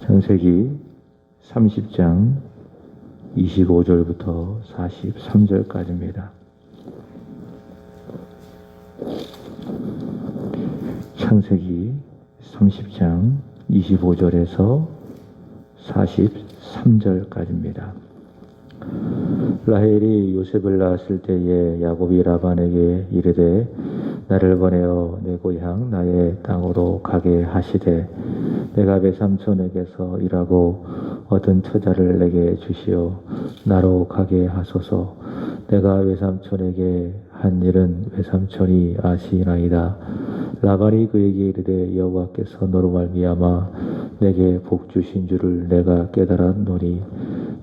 창세기 30장 25절부터 43절까지입니다. 창세기 30장 25절에서 43절까지입니다. 라헬이 요셉을 낳았을 때에 야곱이 라반에게 이르되 나를 보내어 내 고향 나의 땅으로 가게 하시되 내가 외삼촌에게서 일하고 얻은 처자를 내게 주시어 나로 가게 하소서. 내가 외삼촌에게 한 일은 외삼촌이 아시나이다. 라반이 그에게 이르되 여호와께서 너로 말미암아 내게 복 주신 줄을 내가 깨달았노니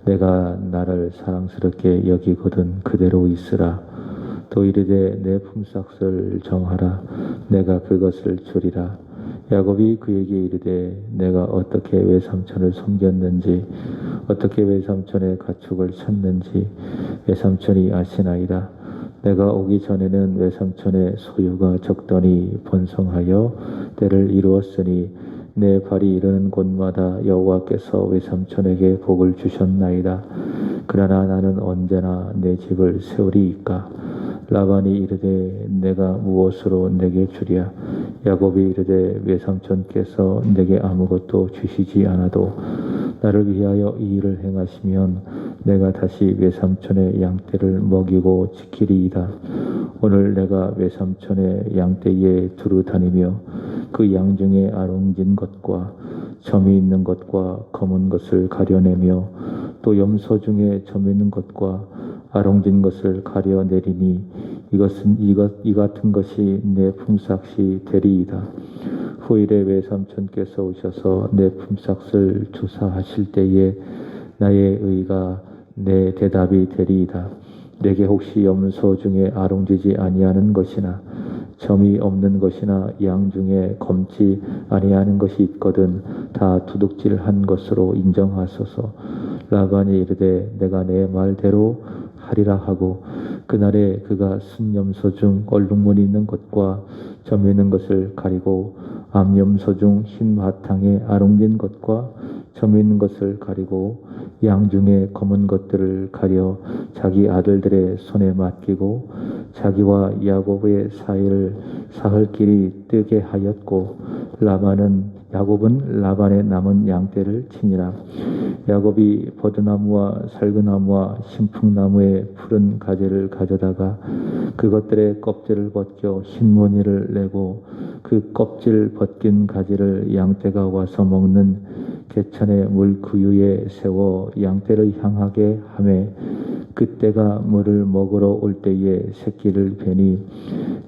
내가 나를 사랑스럽게 여기거든 그대로 있으라 또 이르되 내 품삯을 정하라 내가 그것을 주리라 야곱이 그에게 이르되 내가 어떻게 외삼촌을 섬겼는지 어떻게 외삼촌의 가축을 찾는지 외삼촌이 아시나이다 내가 오기 전에는 외삼촌의 소유가 적더니 번성하여 때를 이루었으니 내 발이 이르는 곳마다 여호와께서 외삼촌에게 복을 주셨나이다. 그러나 나는 언제나 내 집을 세우리이까. 라반이 이르되 내가 무엇으로 내게 주랴. 야곱이 이르되 외삼촌께서 내게 아무것도 주시지 않아도 나를 위하여 이 일을 행하시면 내가 다시 외삼촌의 양떼를 먹이고 지키리이다. 오늘 내가 외삼촌의 양떼에 두루 다니며 그 양 중에 아롱진 것과 점이 있는 것과 검은 것을 가려내며 또 염소 중에 점 있는 것과 아롱진 것을 가려내리니 이것은 이것 이 같은 것이 내 품삯이 되리이다. 후일에 외삼촌께서 오셔서 내 품삯을 조사하실 때에 나의 의가 내 대답이 되리이다. 내게 혹시 염소 중에 아롱지지 아니하는 것이나 점이 없는 것이나 양 중에 검지 아니하는 것이 있거든 다 두둑질한 것으로 인정하소서. 라반이 이르되 내가 내 말대로 하리라 하고 그날에 그가 순염소 중 얼룩무늬 있는 것과 점 있는 것을 가리고 암염소 중 흰 바탕에 아롱진 것과 점 있는 것을 가리고 양 중에 검은 것들을 가려 자기 아들들의 손에 맡기고 자기와 야곱의 사이를 사흘 길이 뜨게 하였고 라반은 야곱은 라반의 남은 양떼를 치니라. 야곱이 버드나무와 살그나무와 신풍나무의 푸른 가지를 가져다가 그것들의 껍질을 벗겨 흰 무늬를 내고 그 껍질 벗긴 가지를 양떼가 와서 먹는 개천의 물 구유에 세워 양떼를 향하게 하매 그때가 물을 먹으러 올 때에 새끼를 베니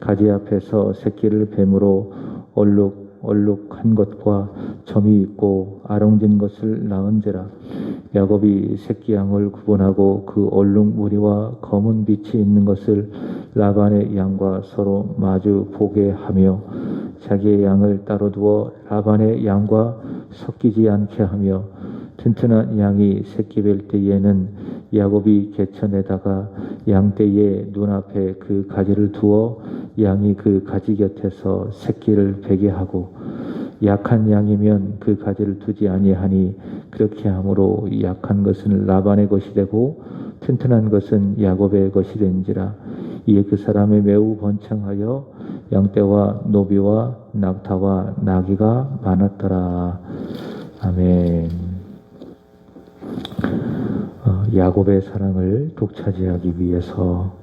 가지 앞에서 새끼를 뱀으로 얼룩 얼룩한 것과 점이 있고 아롱진 것을 낳은지라. 야곱이 새끼 양을 구분하고 그 얼룩 무리와 검은 빛이 있는 것을 라반의 양과 서로 마주 보게 하며 자기의 양을 따로 두어 라반의 양과 섞이지 않게 하며 튼튼한 양이 새끼 뵐 때에는 야곱이 개천에다가 양떼의 눈앞에 그 가지를 두어 양이 그 가지 곁에서 새끼를 베게 하고 약한 양이면 그 가지를 두지 아니하니 그렇게 함으로 약한 것은 라반의 것이 되고 튼튼한 것은 야곱의 것이 된지라 이에 그 사람이 매우 번창하여 양떼와 노비와 낙타와 나귀가 많았더라 아멘. 어, 야곱의 사랑을 독차지하기 위해서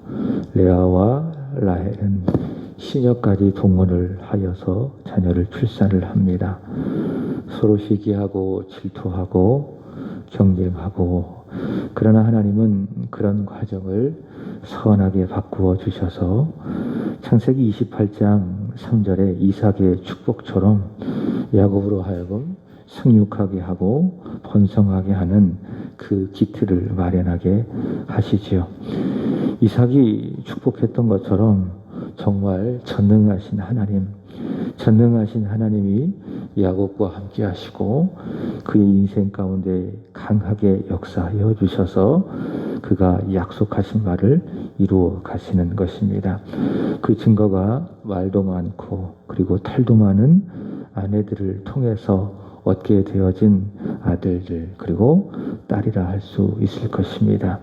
레아와 라헬은 시녀까지 동원을 하여서 자녀를 출산을 합니다. 서로 시기하고 질투하고 경쟁하고 그러나 하나님은 그런 과정을 선하게 바꾸어 주셔서 창세기 28장 3절에 이삭의 축복처럼 야곱으로 하여금 생육하게 하고 번성하게 하는 그 기틀을 마련하게 하시지요. 이삭이 축복했던 것처럼 정말 전능하신 하나님, 전능하신 하나님이 야곱과 함께 하시고 그의 인생 가운데 강하게 역사하여 주셔서 그가 약속하신 말을 이루어 가시는 것입니다. 그 증거가 말도 많고 그리고 탈도 많은 아내들을 통해서 얻게 되어진 아들들 그리고 딸이라 할 수 있을 것입니다.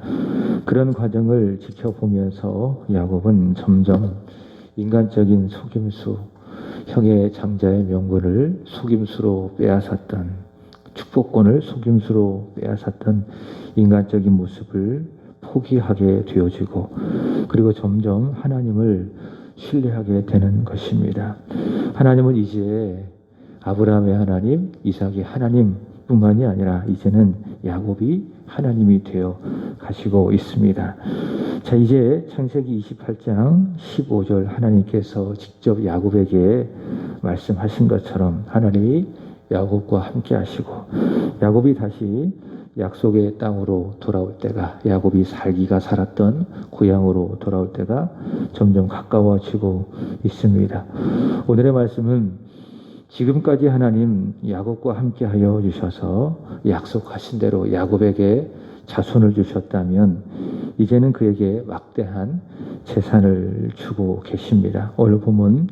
그런 과정을 지켜보면서 야곱은 점점 인간적인 속임수, 형의 장자의 명분을 속임수로 빼앗았던 축복권을 속임수로 빼앗았던 인간적인 모습을 포기하게 되어지고 그리고 점점 하나님을 신뢰하게 되는 것입니다. 하나님은 이제 아브라함의 하나님, 이삭의 하나님뿐만이 아니라 이제는 야곱이 하나님이 되어 가시고 있습니다. 자, 이제 창세기 28장 15절 하나님께서 직접 야곱에게 말씀하신 것처럼 하나님이 야곱과 함께 하시고 야곱이 다시 약속의 땅으로 돌아올 때가 야곱이 살기가 살았던 고향으로 돌아올 때가 점점 가까워지고 있습니다. 오늘의 말씀은 지금까지 하나님 야곱과 함께 하여 주셔서 약속하신 대로 야곱에게 자손을 주셨다면 이제는 그에게 막대한 재산을 주고 계십니다. 오늘 보면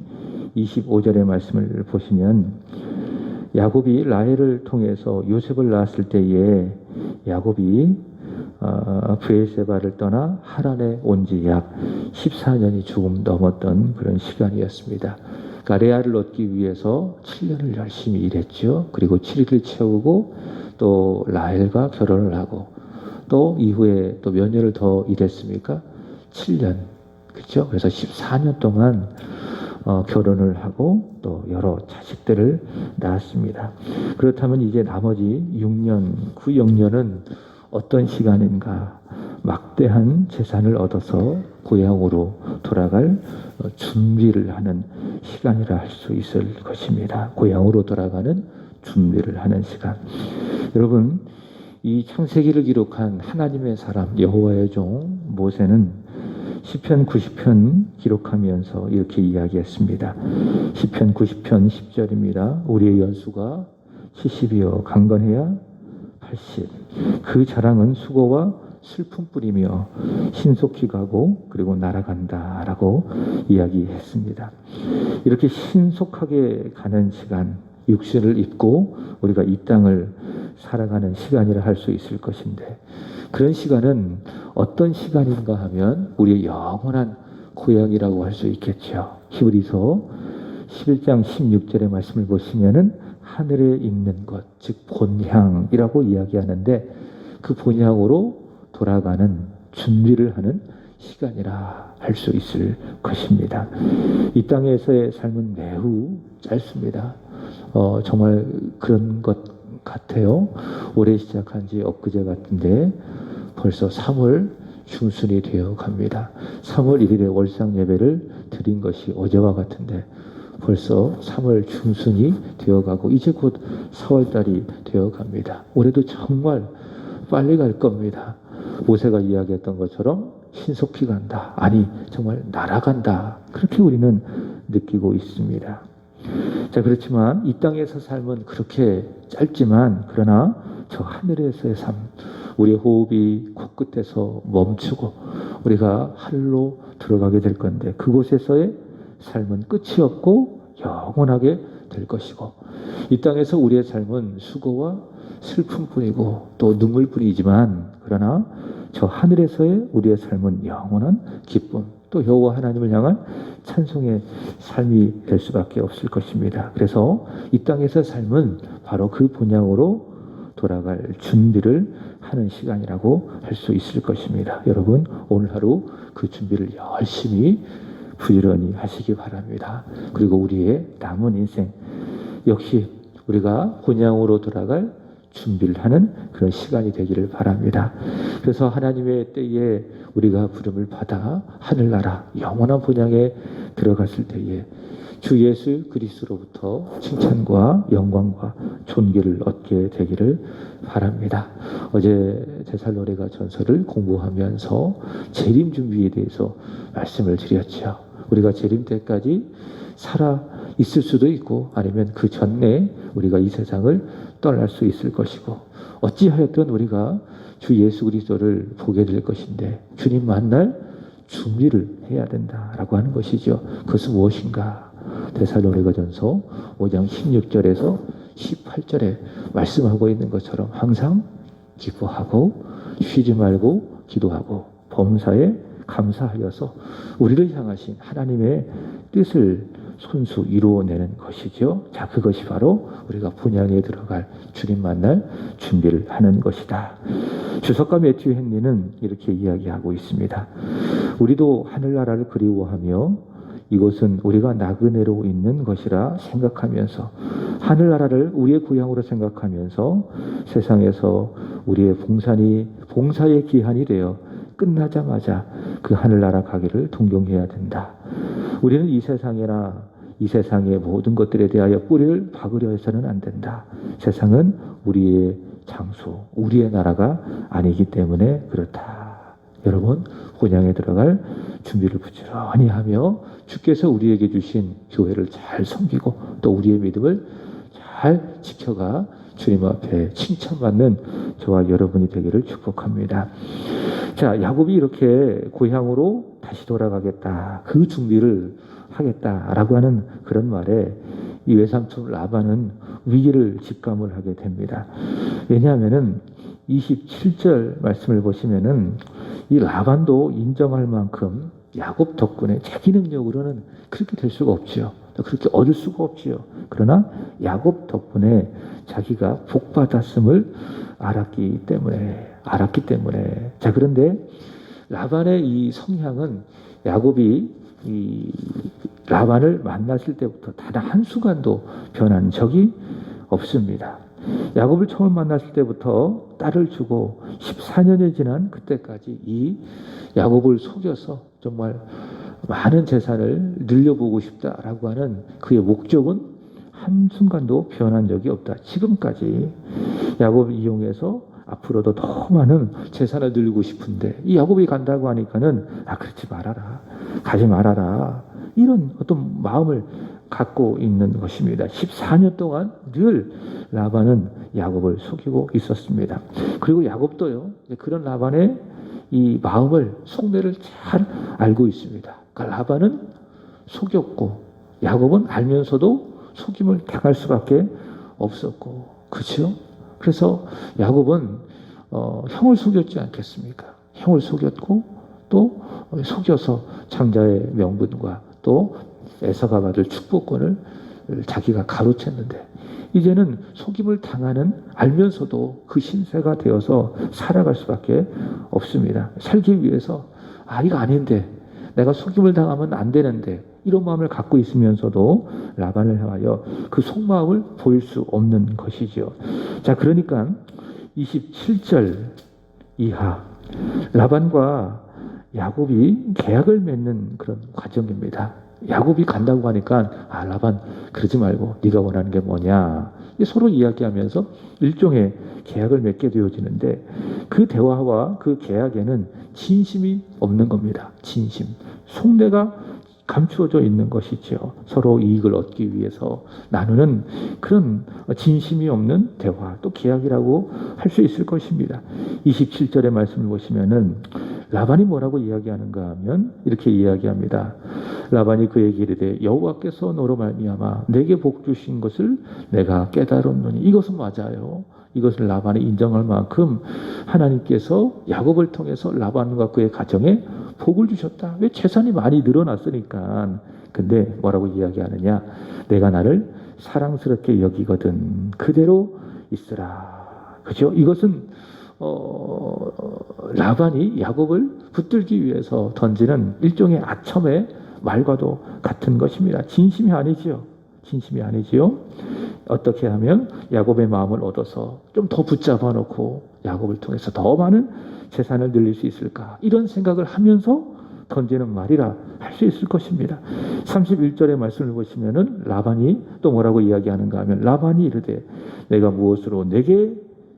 25절의 말씀을 보시면 야곱이 라헬을 통해서 요셉을 낳았을 때에 야곱이 어, 브에세바를 떠나 하란에 온 지 약 14년이 조금 넘었던 그런 시간이었습니다. 그러니까 레아를 얻기 위해서 7년을 열심히 일했죠. 그리고 7일을 채우고 또 라헬과 결혼을 하고 또 이후에 또 몇 년을 더 일했습니까? 7년. 그렇죠? 그래서 14년 동안 어, 결혼을 하고 또 여러 자식들을 낳았습니다. 그렇다면 이제 나머지 6년, 9, 0년은 어떤 시간인가? 막대한 재산을 얻어서 고향으로 돌아갈 어, 준비를 하는 시간이라 할 수 있을 것입니다. 고향으로 돌아가는 준비를 하는 시간. 여러분, 이 창세기를 기록한 하나님의 사람 여호와의 종 모세는 시편 90편 기록하면서 이렇게 이야기했습니다. 시편 90편 10절입니다. 우리의 연수가 70이요 강건해야 80. 그 자랑은 수고와 슬픔뿐이며 신속히 가고 그리고 날아간다라고 이야기했습니다. 이렇게 신속하게 가는 시간, 육신을 입고 우리가 이 땅을 살아가는 시간이라 할 수 있을 것인데 그런 시간은 어떤 시간인가 하면 우리의 영원한 고향이라고 할 수 있겠죠. 히브리서 11장 16절의 말씀을 보시면은 하늘에 있는 것, 즉 본향이라고 이야기하는데 그 본향으로 돌아가는 준비를 하는 시간이라 할 수 있을 것입니다. 이 땅에서의 삶은 매우 짧습니다. 어, 정말 그런 것 같아요. 올해 시작한 지 엊그제 같은데 벌써 3월 중순이 되어 갑니다. 3월 1일에 월상 예배를 드린 것이 어제와 같은데 벌써 3월 중순이 되어 가고 이제 곧 4월 달이 되어 갑니다. 올해도 정말 빨리 갈 겁니다. 모세가 이야기했던 것처럼 신속히 간다. 아니, 정말 날아간다. 그렇게 우리는 느끼고 있습니다. 자, 그렇지만 이 땅에서 삶은 그렇게 짧지만 그러나 저 하늘에서의 삶, 우리의 호흡이 코끝에서 멈추고 우리가 하늘로 들어가게 될 건데 그곳에서의 삶은 끝이 없고 영원하게 될 것이고 이 땅에서 우리의 삶은 수고와 슬픔뿐이고 또 눈물뿐이지만 그러나 저 하늘에서의 우리의 삶은 영원한 기쁨 또 여호와 하나님을 향한 찬송의 삶이 될 수밖에 없을 것입니다. 그래서 이 땅에서 삶은 바로 그 본향으로 돌아갈 준비를 하는 시간이라고 할 수 있을 것입니다. 여러분 오늘 하루 그 준비를 열심히 부지런히 하시기 바랍니다. 그리고 우리의 남은 인생 역시 우리가 본향으로 돌아갈 준비를 하는 그런 시간이 되기를 바랍니다. 그래서 하나님의 때에 우리가 부름을 받아 하늘나라 영원한 본향에 들어갔을 때에 주 예수 그리스로부터 칭찬과 영광과 존귀를 얻게 되기를 바랍니다. 어제 제살로레가 전설을 공부하면서 재림 준비에 대해서 말씀을 드렸죠. 우리가 재림 때까지 살아 있을 수도 있고 아니면 그 전에 우리가 이 세상을 떠날 수 있을 것이고 어찌하였든 우리가 주 예수 그리스도를 보게 될 것인데 주님 만날 준비를 해야 된다라고 하는 것이죠. 그것은 무엇인가? 데살로니가전서 5장 16절에서 18절에 말씀하고 있는 것처럼 항상 기뻐하고 쉬지 말고 기도하고 범사에 감사하여서 우리를 향하신 하나님의 뜻을 손수 이루어내는 것이죠. 자, 그것이 바로 우리가 분양에 들어갈 주님 만날 준비를 하는 것이다. 주석가 매튜 hen리는 이렇게 이야기하고 있습니다. 우리도 하늘나라를 그리워하며 이곳은 우리가 나그네로 있는 것이라 생각하면서 하늘나라를 우리의 고향으로 생각하면서 세상에서 우리의 봉산이 봉사의 기한이 되어 끝나자마자 그 하늘나라 가기를 동경해야 된다. 우리는 이 세상이나 이 세상의 모든 것들에 대하여 뿌리를 박으려 해서는 안 된다. 세상은 우리의 장소, 우리의 나라가 아니기 때문에 그렇다. 여러분, 혼양에 들어갈 준비를 부지런히 하며 주께서 우리에게 주신 교회를 잘 섬기고 또 우리의 믿음을 잘 지켜가 주님 앞에 칭찬받는 저와 여러분이 되기를 축복합니다. 자, 야곱이 이렇게 고향으로 다시 돌아가겠다. 그 준비를 하겠다라고 하는 그런 말에 이 외삼촌 라반은 위기를 직감을 하게 됩니다. 왜냐하면은 27절 말씀을 보시면은 이 라반도 인정할 만큼 야곱 덕분에 자기 능력으로는 그렇게 될 수가 없지요. 그렇게 얻을 수가 없지요. 그러나 야곱 덕분에 자기가 복 받았음을 알았기 때문에 알았기 때문에 자 그런데 라반의 이 성향은 야곱이 이 라반을 만났을 때부터 단 한 순간도 변한 적이 없습니다. 야곱을 처음 만났을 때부터 딸을 주고 14년이 지난 그때까지 이 야곱을 속여서 정말 많은 재산을 늘려보고 싶다라고 하는 그의 목적은 한순간도 변한 적이 없다. 지금까지 야곱을 이용해서 앞으로도 더 많은 재산을 늘리고 싶은데 이 야곱이 간다고 하니까는 아 그렇지 말아라 가지 말아라 이런 어떤 마음을 갖고 있는 것입니다. 14년 동안 늘 라반은 야곱을 속이고 있었습니다. 그리고 야곱도요 그런 라반의 이 마음을 속내를 잘 알고 있습니다. 라반은 속였고 야곱은 알면서도 속임을 당할 수밖에 없었고 그렇죠? 그래서 야곱은 어, 형을 속였지 않겠습니까? 형을 속였고 또 속여서 장자의 명분과 또 에서가 받을 축복권을 자기가 가로챘는데 이제는 속임을 당하는 알면서도 그 신세가 되어서 살아갈 수밖에 없습니다. 살기 위해서 아 이거 아닌데 내가 속임을 당하면 안 되는데 이런 마음을 갖고 있으면서도 라반을 향하여 그 속마음을 보일 수 없는 것이지요. 자, 그러니까 27절 이하 라반과 야곱이 계약을 맺는 그런 과정입니다. 야곱이 간다고 하니까 아 라반 그러지 말고 네가 원하는 게 뭐냐 서로 이야기하면서 일종의 계약을 맺게 되어지는데 그 대화와 그 계약에는 진심이 없는 겁니다. 진심 속내가 감추어져 있는 것이죠. 서로 이익을 얻기 위해서 나누는 그런 진심이 없는 대화, 또 계약이라고 할 수 있을 것입니다. 27절의 말씀을 보시면은 라반이 뭐라고 이야기하는가 하면 이렇게 이야기합니다. 라반이 그에게 이르되 여호와께서 너로 말미암아 내게 복 주신 것을 내가 깨달았노니 이것은 맞아요. 이것을 라반이 인정할 만큼 하나님께서 야곱을 통해서 라반과 그의 가정에 복을 주셨다. 왜 재산이 많이 늘어났으니까. 근데 뭐라고 이야기하느냐? 내가 나를 사랑스럽게 여기거든. 그대로 있으라. 그죠? 이것은 어, 라반이 야곱을 붙들기 위해서 던지는 일종의 아첨의 말과도 같은 것입니다. 진심이 아니지요. 진심이 아니지요. 어떻게 하면 야곱의 마음을 얻어서 좀 더 붙잡아 놓고 야곱을 통해서 더 많은 재산을 늘릴 수 있을까? 이런 생각을 하면서 던지는 말이라 할 수 있을 것입니다. 31절의 말씀을 보시면은 라반이 또 뭐라고 이야기하는가 하면 라반이 이르되 내가 무엇으로 내게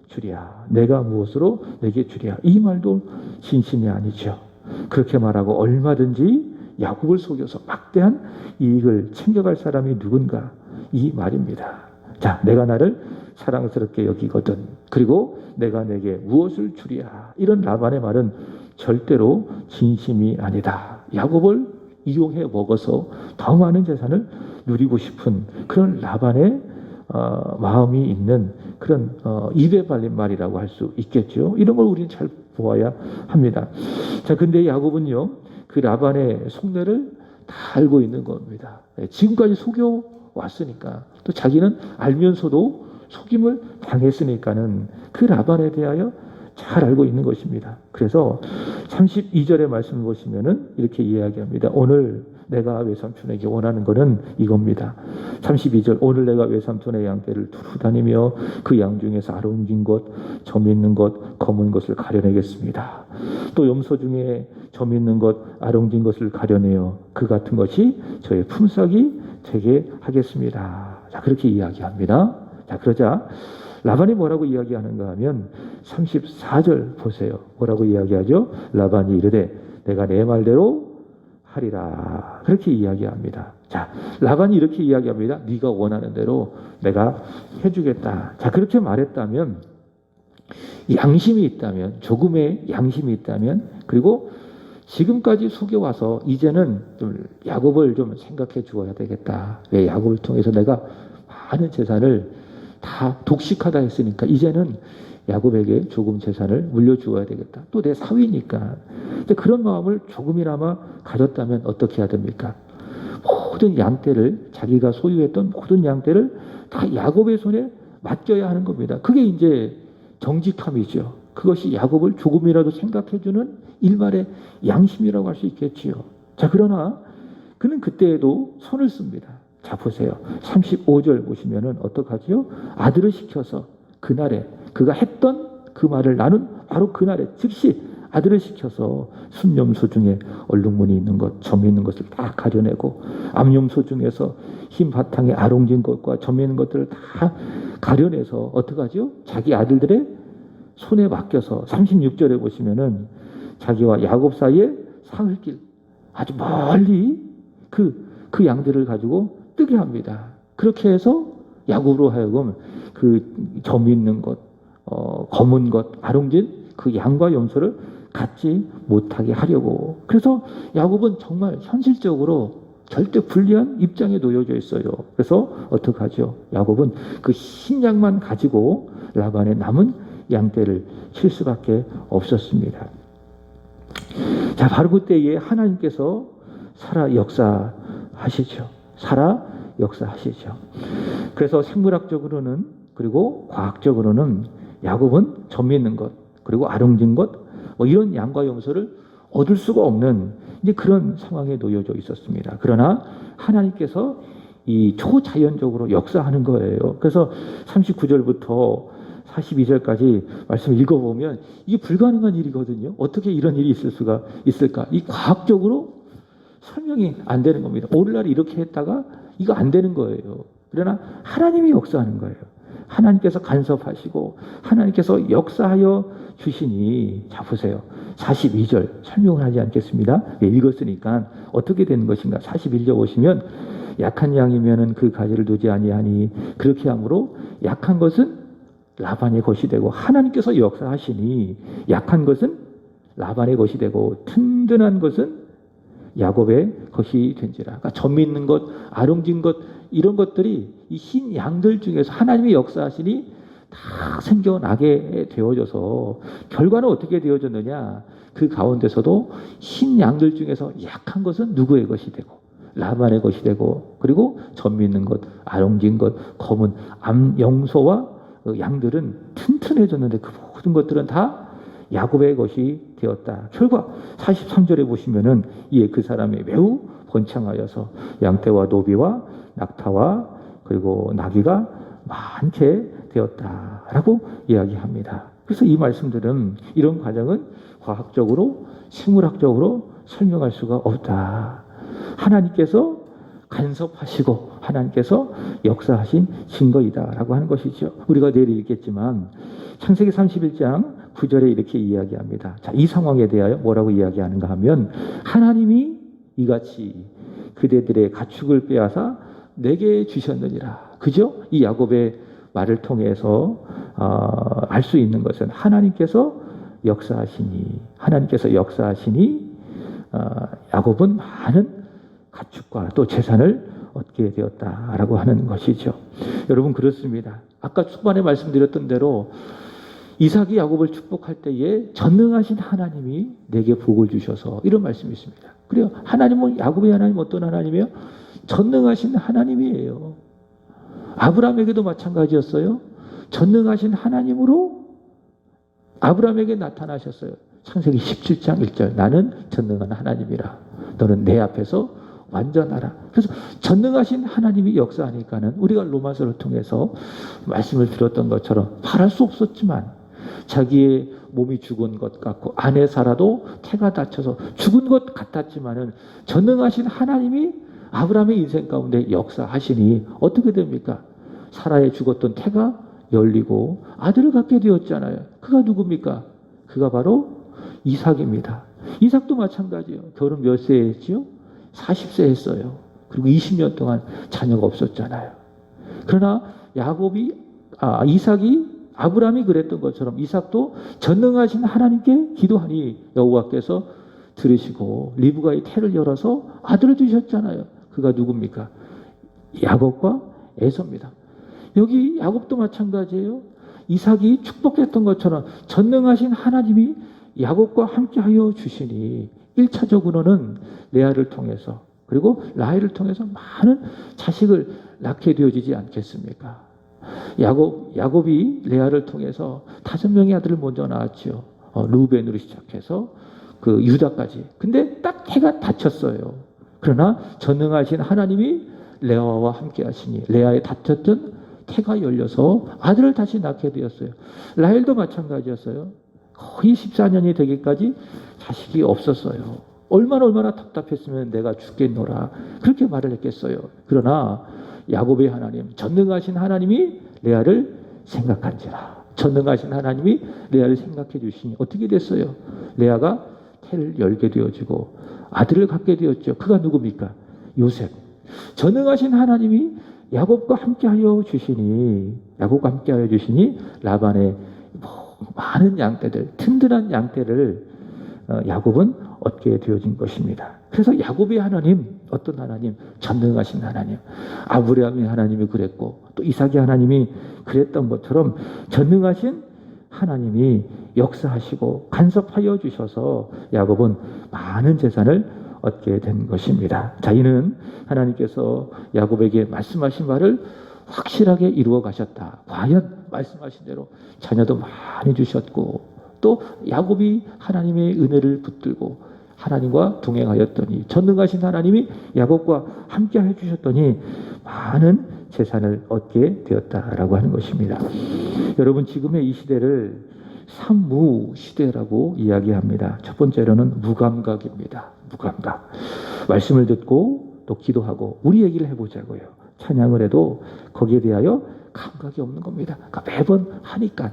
주랴 내가 무엇으로 내게 주랴 이 말도 진심이 아니죠. 그렇게 말하고 얼마든지 야곱을 속여서 막대한 이익을 챙겨갈 사람이 누군가 이 말입니다. 자, 내가 나를 사랑스럽게 여기거든. 그리고 내가 내게 무엇을 주리야. 이런 라반의 말은 절대로 진심이 아니다. 야곱을 이용해 먹어서 더 많은 재산을 누리고 싶은 그런 라반의 어, 마음이 있는 그런 어, 입에 발린 말이라고 할 수 있겠죠. 이런 걸 우리는 잘 보아야 합니다. 자, 근데 야곱은요, 그 라반의 속내를 다 알고 있는 겁니다. 예, 지금까지 속여 왔으니까 또 자기는 알면서도 속임을 당했으니까는 그 라반에 대하여 잘 알고 있는 것입니다. 그래서 32절의 말씀을 보시면은 이렇게 이야기합니다. 오늘 내가 외삼촌에게 원하는 것은 이겁니다. 32절 오늘 내가 외삼촌의 양떼를 두루 다니며 그 양 중에서 아름진 것, 점 있는 것, 검은 것을 가려내겠습니다. 또 염소 중에 점 있는 것, 아름진 것을 가려내어 그 같은 것이 저의 품삯이 되게 하겠습니다. 자 그렇게 이야기합니다. 자 그러자 라반이 뭐라고 이야기하는가 하면 34절 보세요. 뭐라고 이야기하죠? 라반이 이르되 내가 내 말대로 하리라. 그렇게 이야기합니다. 자, 라반이 이렇게 이야기합니다. 네가 원하는 대로 내가 해 주겠다. 자, 그렇게 말했다면 양심이 있다면 조금의 양심이 있다면 그리고 지금까지 속여와서 이제는 좀 야곱을 좀 생각해 주어야 되겠다. 왜 야곱을 통해서 내가 많은 재산을 다 독식하다 했으니까 이제는 야곱에게 조금 재산을 물려주어야 되겠다. 또 내 사위니까. 근데 그런 마음을 조금이나마 가졌다면 어떻게 해야 됩니까? 모든 양떼를 자기가 소유했던 모든 양떼를 다 야곱의 손에 맡겨야 하는 겁니다. 그게 이제 정직함이죠. 그것이 야곱을 조금이라도 생각해주는 일말의 양심이라고 할 수 있겠지요. 자, 그러나 그는 그때에도 손을 씁니다. 자, 보세요. 35절 보시면은 어떡하지요? 아들을 시켜서 그날에 그가 했던 그 말을 나는 바로 그날에 즉시 아들을 시켜서 순염소 중에 얼룩무늬 있는 것, 점 있는 것을 다 가려내고 암염소 중에서 흰 바탕에 아롱진 것과 점 있는 것들을 다 가려내서 어떡하죠? 자기 아들들의 손에 맡겨서 36절에 보시면은 자기와 야곱 사이에 사흘길 아주 멀리 그, 그 양들을 가지고 뜨게 합니다. 그렇게 해서 야곱으로 하여금 그 점 있는 것, 어, 검은 것, 아롱진 그 양과 염소를 갖지 못하게 하려고. 그래서 야곱은 정말 현실적으로 절대 불리한 입장에 놓여져 있어요. 그래서 어떡하죠? 야곱은 그흰 양만 가지고 라반의 남은 양떼를 칠 수밖에 없었습니다. 자, 바로 그때에 하나님께서 살아 역사하시죠. 살아 역사하시죠. 그래서 생물학적으로는 그리고 과학적으로는 야곱은 점 있는 것 그리고 아롱진 것 뭐 이런 양과 염소를 얻을 수가 없는 이제 그런 상황에 놓여져 있었습니다. 그러나 하나님께서 이 초자연적으로 역사하는 거예요. 그래서 39절부터 42절까지 말씀 읽어보면 이게 불가능한 일이거든요. 어떻게 이런 일이 있을 수가 있을까? 이 과학적으로 설명이 안 되는 겁니다. 오늘날 이렇게 했다가 이거 안 되는 거예요. 그러나 하나님이 역사하는 거예요. 하나님께서 간섭하시고 하나님께서 역사하여 주시니 자 보세요. 42절 설명을 하지 않겠습니다. 예, 읽었으니까 어떻게 되는 것인가? 41절 보시면 약한 양이면은 그 가지를 두지 아니하니 그렇게 함으로 약한 것은 라반의 것이 되고 하나님께서 역사하시니 약한 것은 라반의 것이 되고 튼튼한 것은 야곱의 것이 된지라. 그러니까 점 있는 것, 아름진 것 이런 것들이 이 흰 양들 중에서 하나님이 역사하시니 다 생겨나게 되어져서 결과는 어떻게 되어졌느냐? 그 가운데서도 흰 양들 중에서 약한 것은 누구의 것이 되고 라반의 것이 되고 그리고 점 있는 것, 아름진 것, 검은 암 영소와 그 양들은 튼튼해졌는데 그 모든 것들은 다 야곱의 것이 되었다. 결과 43절에 보시면은 이에 그 사람이 매우 번창하여서 양떼와 노비와 낙타와 그리고 나귀가 많게 되었다라고 이야기합니다. 그래서 이 말씀들은 이런 과정은 과학적으로 생물학적으로 설명할 수가 없다. 하나님께서 간섭하시고 하나님께서 역사하신 증거이다라고 하는 것이죠. 우리가 내일 읽겠지만 창세기 31장 9절에 이렇게 이야기합니다. 자, 이 상황에 대하여 뭐라고 이야기하는가 하면 하나님이 이같이 그대들의 가축을 빼앗아 내게 주셨느니라. 그죠? 이 야곱의 말을 통해서 어, 알수 있는 것은 하나님께서 역사하시니 하나님께서 역사하시니 어, 야곱은 많은 가축과 또 재산을 얻게 되었다라고 하는 것이죠. 여러분 그렇습니다. 아까 초반에 말씀드렸던 대로 이삭이 야곱을 축복할 때에 전능하신 하나님이 내게 복을 주셔서 이런 말씀이 있습니다. 그래요. 하나님은 야곱의 하나님 어떤 하나님이에요? 전능하신 하나님이에요. 아브라함에게도 마찬가지였어요. 전능하신 하나님으로 아브라함에게 나타나셨어요. 창세기 17장 1절 나는 전능한 하나님이라 너는 내 앞에서 완전하라. 그래서 전능하신 하나님이 역사하니까는 우리가 로마서를 통해서 말씀을 들었던 것처럼 바랄 수 없었지만 자기의 몸이 죽은 것 같고 안에 살아도 태가 다쳐서 죽은 것 같았지만은 전능하신 하나님이 아브라함의 인생 가운데 역사하시니 어떻게 됩니까? 사라의 죽었던 태가 열리고 아들을 갖게 되었잖아요. 그가 누굽니까? 그가 바로 이삭입니다. 이삭도 마찬가지예요. 결혼 몇 세에 했지요? 40세 했어요. 그리고 20년 동안 자녀가 없었잖아요. 그러나 야곱이 아 이삭이 아브라함이 그랬던 것처럼 이삭도 전능하신 하나님께 기도하니 여호와께서 들으시고 리브가의 태를 열어서 아들을 주셨잖아요. 그가 누굽니까? 야곱과 에서입니다. 여기 야곱도 마찬가지예요. 이삭이 축복했던 것처럼 전능하신 하나님이 야곱과 함께하여 주시니 1차적으로는 레아를 통해서 그리고 라헬을 통해서 많은 자식을 낳게 되어지지 않겠습니까? 야곱 야곱이 레아를 통해서 다섯 명의 아들을 먼저 낳았지요. 어, 루벤으로 시작해서 그 유다까지. 근데 딱 해가 닫혔어요. 그러나 전능하신 하나님이 레아와 함께 하시니 레아에 닫혔던 태가 열려서 아들을 다시 낳게 되었어요. 라헬도 마찬가지였어요. 거의 14년이 되기까지 자식이 없었어요. 얼마나 얼마나 답답했으면 내가 죽겠노라 그렇게 말을 했겠어요. 그러나 야곱의 하나님 전능하신 하나님이 레아를 생각한지라 전능하신 하나님이 레아를 생각해 주시니 어떻게 됐어요? 레아가 태를 열게 되어지고 아들을 갖게 되었죠. 그가 누굽니까? 요셉. 전능하신 하나님이 야곱과 함께하여 주시니 야곱과 함께하여 주시니 라반의 뭐 많은 양떼들 튼튼한 양떼를 어, 야곱은 얻게 되어진 것입니다. 그래서 야곱의 하나님 어떤 하나님 전능하신 하나님 아브라함의 하나님이 그랬고 또 이삭의 하나님이 그랬던 것처럼 전능하신 하나님이 역사하시고 간섭하여 주셔서 야곱은 많은 재산을 얻게 된 것입니다. 자, 이는 하나님께서 야곱에게 말씀하신 말을 확실하게 이루어 가셨다. 과연 말씀하신 대로 자녀도 많이 주셨고 또 야곱이 하나님의 은혜를 붙들고 하나님과 동행하였더니 전능하신 하나님이 야곱과 함께 해 주셨더니 많은 재산을 얻게 되었다라고 하는 것입니다. 여러분 지금의 이 시대를 삼무 시대라고 이야기합니다. 첫 번째로는 무감각입니다. 무감각. 말씀을 듣고 또 기도하고 우리 얘기를 해보자고요. 찬양을 해도 거기에 대하여 감각이 없는 겁니다. 그러니까 매번 하니까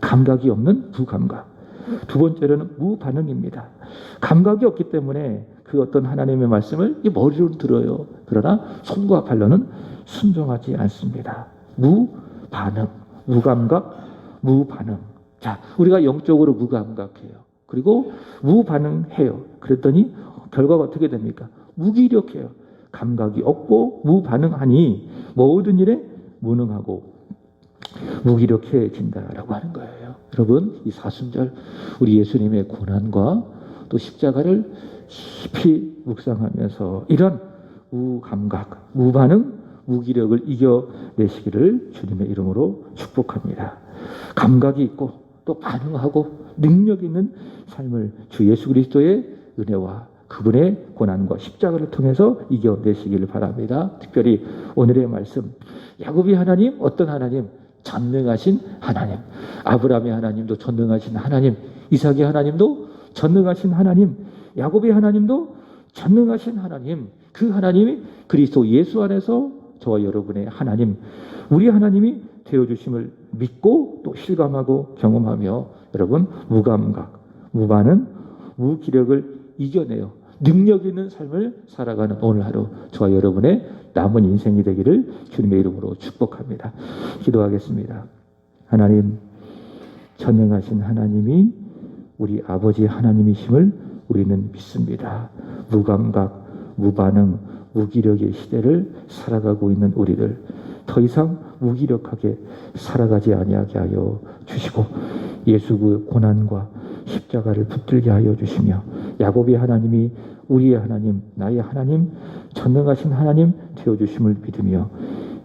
감각이 없는 무감각. 두 번째로는 무반응입니다. 감각이 없기 때문에 그 어떤 하나님의 말씀을 이 머리로 들어요. 그러나 손과 발로는 순종하지 않습니다. 무반응, 무감각, 무반응. 자, 우리가 영적으로 무감각해요. 그리고 무반응해요. 그랬더니 결과가 어떻게 됩니까? 무기력해요. 감각이 없고 무반응하니 모든 일에 무능하고 무기력해진다라고 하는 거예요. 여러분, 이 사순절 우리 예수님의 고난과 또 십자가를 깊이 묵상하면서 이런 무감각, 무반응, 무기력을 이겨내시기를 주님의 이름으로 축복합니다. 감각이 있고 또 반응하고 능력 있는 삶을 주 예수 그리스도의 은혜와 그분의 고난과 십자가를 통해서 이겨내시기를 바랍니다. 특별히 오늘의 말씀 야곱이 하나님 어떤 하나님? 전능하신 하나님. 아브라함의 하나님도 전능하신 하나님. 이삭의 하나님도 전능하신 하나님. 야곱의 하나님도 전능하신 하나님. 그 하나님이 그리스도 예수 안에서 저와 여러분의 하나님. 우리 하나님이 되어 주심을 믿고 또 실감하고 경험하며 여러분 무감각 무반응 무기력을 이겨내요 능력 있는 삶을 살아가는 오늘 하루 저와 여러분의 남은 인생이 되기를 주님의 이름으로 축복합니다. 기도하겠습니다. 하나님, 전능하신 하나님이 우리 아버지 하나님이심을 우리는 믿습니다. 무감각, 무반응, 무기력의 시대를 살아가고 있는 우리들 더 이상 무기력하게 살아가지 아니하게 하여 주시고 예수 그 고난과 십자가를 붙들게 하여 주시며 야곱의 하나님이 우리의 하나님, 나의 하나님, 전능하신 하나님 되어 주심을 믿으며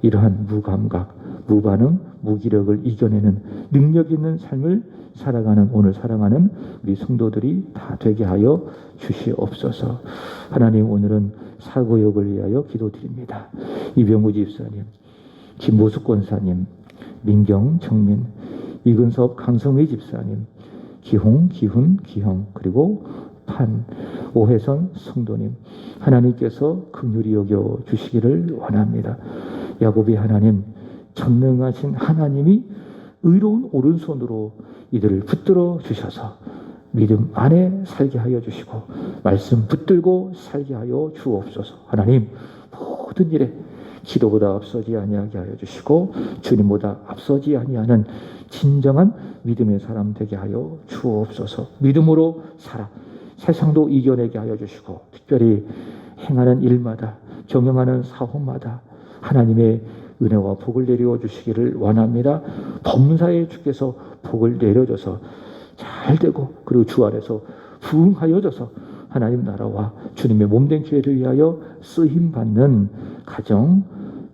이러한 무감각, 무반응, 무기력을 이겨내는 능력 있는 삶을 살아가는 오늘 사랑하는 우리 성도들이 다 되게 하여 주시옵소서. 하나님 오늘은 사고역을 위하여 기도드립니다. 이병우 집사님, 김보숙 권사님, 민경 정민, 이근섭 강성의 집사님, 기홍, 기훈, 기형 그리고 판, 오혜선 성도님 하나님께서 긍휼히 여겨 주시기를 원합니다. 야곱이 하나님 전능하신 하나님이 의로운 오른손으로 이들을 붙들어 주셔서 믿음 안에 살게 하여 주시고 말씀 붙들고 살게 하여 주옵소서. 하나님 모든 일에 기도보다 앞서지 아니하게 하여 주시고 주님보다 앞서지 아니하는 진정한 믿음의 사람 되게 하여 주옵소서. 믿음으로 살아 세상도 이겨내게 하여 주시고 특별히 행하는 일마다 경영하는 사업마다 하나님의 은혜와 복을 내려 주시기를 원합니다. 범사에 주께서 복을 내려줘서 잘 되고 그리고 주 안에서 부흥하여져서 하나님 나라와 주님의 몸된 교회를 위하여 쓰임 받는 가정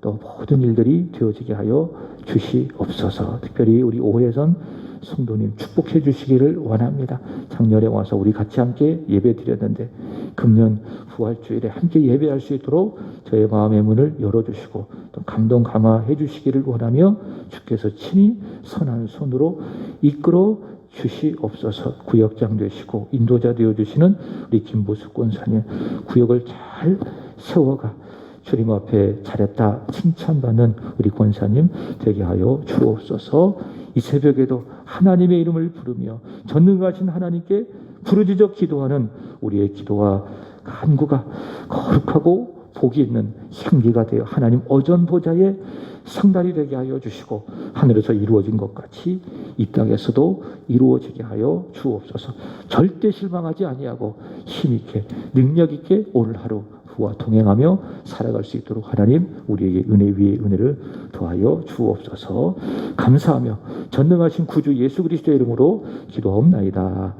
또 모든 일들이 되어지게 하여 주시옵소서. 특별히 우리 오해선 성도님 축복해 주시기를 원합니다. 작년에 와서 우리 같이 함께 예배 드렸는데 금년 부활주일에 함께 예배할 수 있도록 저의 마음의 문을 열어주시고 또 감동 감화해 주시기를 원하며 주께서 친히 선한 손으로 이끌어 주시옵소서 구역장 되시고 인도자 되어 주시는 우리 김보수 권사님 구역을 잘 세워가 주님 앞에 잘했다 칭찬받는 우리 권사님 되게 하여 주옵소서. 이 새벽에도 하나님의 이름을 부르며 전능하신 하나님께 부르짖어 기도하는 우리의 기도와 간구가 거룩하고 복이 있는 향기가 되어 하나님 어전 보좌의 상달이 되게 하여 주시고 하늘에서 이루어진 것 같이 이 땅에서도 이루어지게 하여 주옵소서. 절대 실망하지 아니하고 힘 있게 능력 있게 오늘 하루 그와 동행하며 살아갈 수 있도록 하나님 우리에게 은혜 위에 은혜를 더하여 주옵소서. 감사하며 전능하신 구주 예수 그리스도의 이름으로 기도하옵나이다.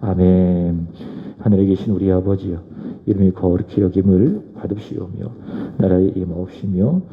아멘. 하늘에 계신 우리 아버지여 이름이 거룩히 여김을 받으시오며 나라의 임하옵시며